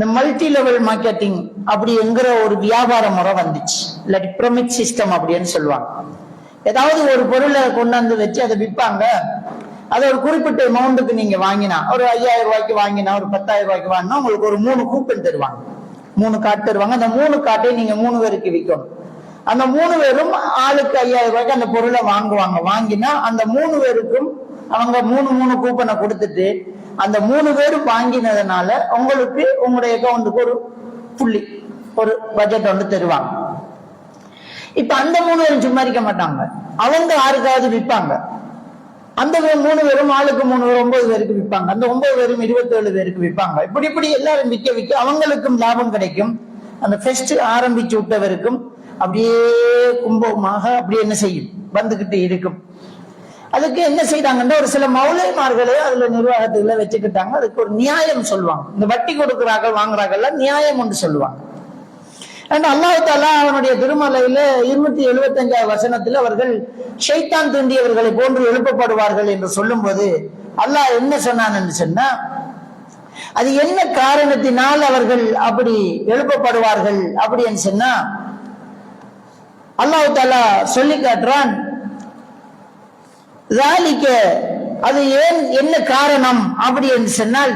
இந்த multi level marketing அப்படி என்கிற ஒரு வியாபார முறை வந்துச்சு. இல்லாட்டி பிரமிட் சிஸ்டம் அப்படின்னு சொல்லுவாங்க. ஏதாவது ஒரு பொருளை கொண்டாந்து வச்சு அதை விற்பாங்க. அது ஒரு குறிப்பிட்ட அமௌண்ட்டுக்கு நீங்க வாங்கினா ஒரு ஐயாயிரம் ரூபாய்க்கு வாங்கினா ஒரு பத்தாயிரம் ரூபாய்க்கு வாங்கினா உங்களுக்கு ஒரு மூணு கூப்பன் தருவாங்க. மூணு கார்டு தருவாங்க. அந்த மூணு கார்டை நீங்க மூணு பேருக்கு விற்கணும். அந்த மூணு பேரும் ஆளுக்கு ஐயாயிரம் ரூபாய்க்கு அந்த பொருளை வாங்குவாங்க. வாங்கினா அந்த மூணு பேருக்கும் அவங்க மூணு மூணு கூப்பனை கொடுத்துட்டு அந்த மூணு பேரும் வாங்கினதுனால உங்களுக்கு உங்களுடைய அக்கௌண்ட்டுக்கு ஒரு புள்ளி ஒரு பட்ஜெட் ஒன்று தருவாங்க. இப்ப அந்த மூணு பேரும் சும்மா இருக்க மாட்டாங்க. அவங்க யாருக்காவது விற்பாங்க. அந்த மூணு பேரும் ஆளுக்கு மூணு பேர் ஒன்பது பேருக்கு விற்பாங்க. அந்த ஒன்பது பேரும் இருபத்தி ஏழு பேருக்கு விற்பாங்க. இப்படி இப்படி எல்லாரும் விற்க விற்க அவங்களுக்கும் லாபம் கிடைக்கும். அந்த ஃபெஸ்ட் ஆரம்பிச்சு விட்டவருக்கும் அப்படியே கும்பமாக அப்படியே என்ன செய்யும்? வந்துகிட்டு இருக்கும். அதுக்கு என்ன செய்தாங்கன்னா ஒரு சில மௌலைமார்களே அதுல நிர்வாகத்துல வச்சுக்கிட்டாங்க. அதுக்கு ஒரு நியாயம் சொல்லுவாங்க. இந்த வட்டி கொடுக்குறார்கள் வாங்குறாங்கல்ல நியாயம் ஒன்று சொல்லுவாங்க. அண்ட் அல்லாஹ் தாலா அவனுடைய திருமலையில இருநூத்தி எழுபத்தஞ்சாவது வசனத்தில் அவர்கள் ஷைத்தான் தூண்டியவர்களை போன்று எழுப்பப்படுவார்கள் என்று சொல்லும்போது அல்லாஹ் என்ன சொன்னான் என்று சொன்னா அது என்ன காரணத்தினால் அவர்கள் அப்படி எழுப்பப்படுவார்கள் அப்படின்னு சொன்னா அல்லாஹு தாலா சொல்லி காட்டுறான் ذلك அது ஏன் என்ன காரணம் அப்படி என்று சொன்னால்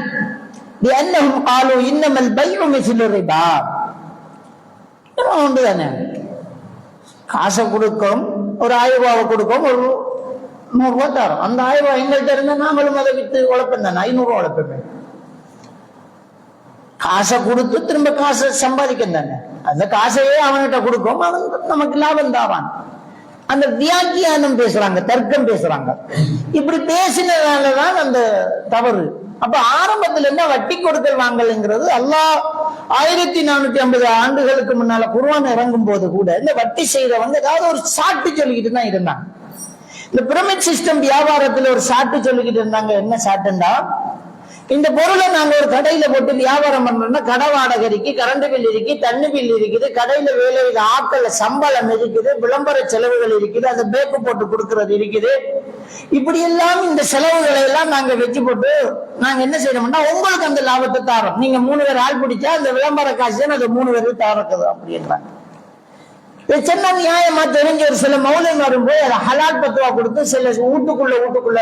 بأنهم قالوا إنما البيع مثل الربا எல்லாம் உண்டு தானே காசை கொடுக்கும் ஒரு ஆயிரம் ரூபாவை கொடுக்கும் ஒரு நூறு ரூபாய் தரும் அந்த ஆயிரம் ரூபாய் எங்கள்கிட்ட இருந்தா நாமளும் அதை வித்து உழைப்பேன் தானே ஐநூறு ரூபாய் உழைப்பேன் காசை கொடுத்து திரும்ப காசை சம்பாதிக்கும் தானே அந்த காசையே அவன்கிட்ட கொடுக்கும் அவன் நமக்கு லாபம் தாவான் அந்த வியாக்கியானம் பேசுறாங்க தர்க்கம் பேசுறாங்க. இப்படி பேசினதாலதான் அந்த தவறு. அப்ப ஆரம்பத்துல என்ன வட்டி கொடுக்கல் வாங்கல்ங்கிறது அல்லாஹ் ஆயிரத்தி நானூத்தி ஐம்பது ஆண்டுகளுக்கு முன்னால குருவான் இறங்கும் போது கூட இந்த வட்டி செய்யறவங்க ஏதாவது ஒரு சாட்டு சொல்லிக்கிட்டு தான் இருந்தாங்க. இந்த பிரமிட் சிஸ்டம் வியாபாரத்துல ஒரு சாட்டு சொல்லிக்கிட்டு இருந்தாங்க. என்ன சாட்டுண்டா இந்த பொருளை நாங்க ஒரு கடையில போட்டு வியாபாரம் பண்றோம்னா கடை வாடகை இருக்கு கரண்ட் பில் இருக்கு தண்ணி பில் இருக்குது கடையில வேலையில ஆட்கள் சம்பளம் இருக்குது விளம்பர செலவுகள் இருக்குது அதை பேக்கு போட்டு கொடுக்கறது இருக்குது. இப்படி எல்லாம் இந்த செலவுகளை எல்லாம் நாங்க வச்சு போட்டு நாங்க என்ன செய்யணும்னா உங்களுக்கு அந்த லாபத்தை தாரோம். நீங்க மூணு பேர் ஆள் பிடிச்சா அந்த விளம்பர காசு அது மூணு பேருக்கு தாரக்குது அப்படின்றாங்க. இது சின்ன நியாயமா தெரிஞ்ச ஒரு சில மௌலம் வரும்போது அதை ஹலால் பத்துவா கொடுத்து சில வீட்டுக்குள்ள வீட்டுக்குள்ள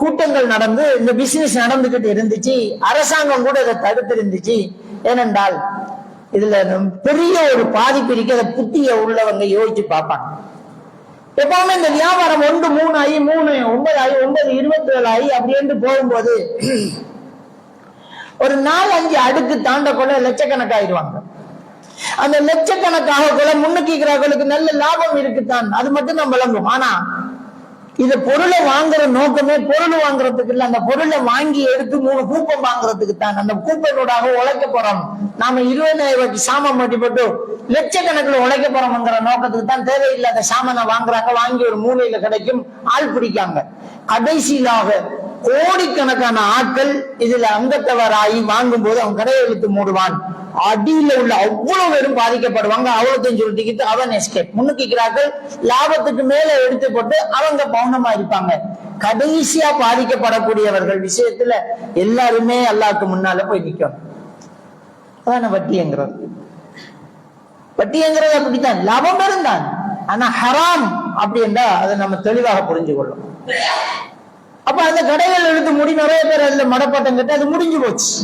கூட்டங்கள் நடந்து இந்த பிசினஸ் நடந்துகிட்டு இருந்துச்சு. அரசாங்கம் கூட இதை தடுத்து இருந்துச்சு ஏனென்றால் இதுல பெரிய ஒரு பாதிப்பு இருக்கு அதை புத்திய உள்ளவங்க யோசிச்சு பார்ப்பாங்க. எப்பவுமே இந்த வியாபாரம் ஒன்று மூணு ஆகி மூணு ஒன்பது ஆகி ஒன்பது இருபத்தி ஏழு ஆகி அப்படின்னு போகும்போது ஒரு நாலு அஞ்சு அடுக்கு தாண்டக்குள்ள லட்சக்கணக்காயிருவாங்க. அந்த லட்சக்கணக்காக கூட முன்னுக்கிறவர்களுக்கு நல்ல லாபம் இருக்குத்தான். அது மட்டும் தான் விளங்கும். ஆனா இந்த பொருளை வாங்குற நோக்கமே பொருள் வாங்குறதுக்கு இல்ல. அந்த பொருளை வாங்கி எடுத்து மூணு கூப்பம் வாங்குறதுக்கு தான். அந்த கூப்பனோடாக உழைக்க போறோம். நாம இருபதாயிரம் ரூபாய்க்கு சாமான் மாட்டி போட்டு லட்சக்கணக்கில் உழைக்க போறோம்ங்கிற நோக்கத்துக்கு தான் தேவையில்லாத சாமானை வாங்குறாங்க. வாங்கி ஒரு மூலையில கிடைக்கும். ஆள் பிடிக்காங்க. கடைசியிலாக கோடிக்கணக்கான ஆட்கள் இதுல அங்கத்தவராகி வாங்கும் போது அவன் கடையை இழுத்து மூடுவான். அடியில உள்ள அவ்வளவு பேரும் பாதிக்கப்படுவாங்க. அவ்வளோத்தையும் சொல்லிட்டு அவன் எஸ்கேப் முன்னுக்கிறார்கள் லாபத்துக்கு மேல எடுத்து போட்டு அவங்க பவுனமா இருப்பாங்க. கடைசியா பாதிக்கப்படக்கூடியவர்கள் விஷயத்துல எல்லாருமே அல்லாவுக்கு முன்னால போய் நிக்கணும் அதான வட்டிங்கிறது வட்டிங்கிறது அப்படித்தான். லாபம் இருந்தான் ஆனா ஹராம் அப்படி என்றா அதை நம்ம தெளிவாக புரிஞ்சு கொள்ளும் அப்ப அந்த கடைகள் எழுத்து முடி நிறைய பேர் அதுல மடப்பட்டம் கட்டி அது முடிஞ்சு போச்சு.